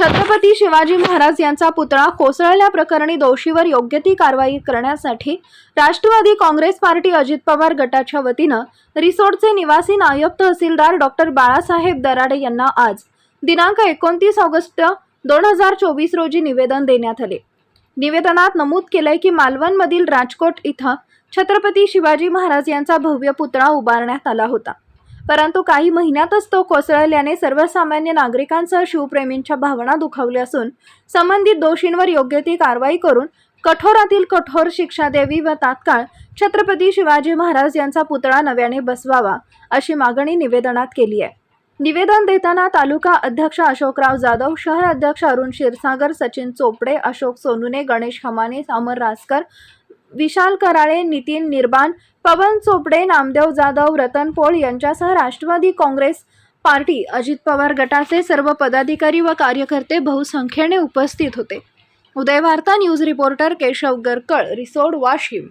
छत्रपती शिवाजी महाराज यांचा पुतळा कोसळल्या प्रकरणी दोषीवर योग्य ती कारवाई करण्यासाठी राष्ट्रवादी काँग्रेस पार्टी अजित पवार गटाच्या वतीनं रिसोडचे निवासी नायब तहसीलदार डॉक्टर बाळासाहेब दराडे यांना आज दिनांक एकोणतीस ऑगस्ट दोन हजार चोवीस रोजी निवेदन देण्यात आले. निवेदनात नमूद केलंय की मालवणमधील राजकोट इथं छत्रपती शिवाजी महाराज यांचा भव्य पुतळा उभारण्यात आला होता. परंतु काही महिन्यातच तो कोसळल्याने सर्वसामान्य नागरिकांसह शिवप्रेमींच्या भावना दुखावल्या असून संबंधित दोषींवर योग्य ती कारवाई करून कठोरातील कठोर शिक्षा द्यावी व तात्काळ छत्रपती शिवाजी महाराज यांचा पुतळा नव्याने बसवावा अशी मागणी निवेदनात केली आहे. निवेदन देताना तालुका अध्यक्ष अशोकराव जाधव शहर अध्यक्ष अरुण क्षीरसागर सचिन चोपडे अशोक सोनुने गणेश हमाने अमर रासकर विशाल कराळे नितीन निर्बान पवन चोपडे नामदेव जाधव रतन पोळ यांच्यासह राष्ट्रवादी काँग्रेस पार्टी अजित पवार गटाचे सर्व पदाधिकारी व कार्यकर्ते बहुसंख्येने उपस्थित होते. Udayvarta news reporter Keshav Garkal Risod Washim.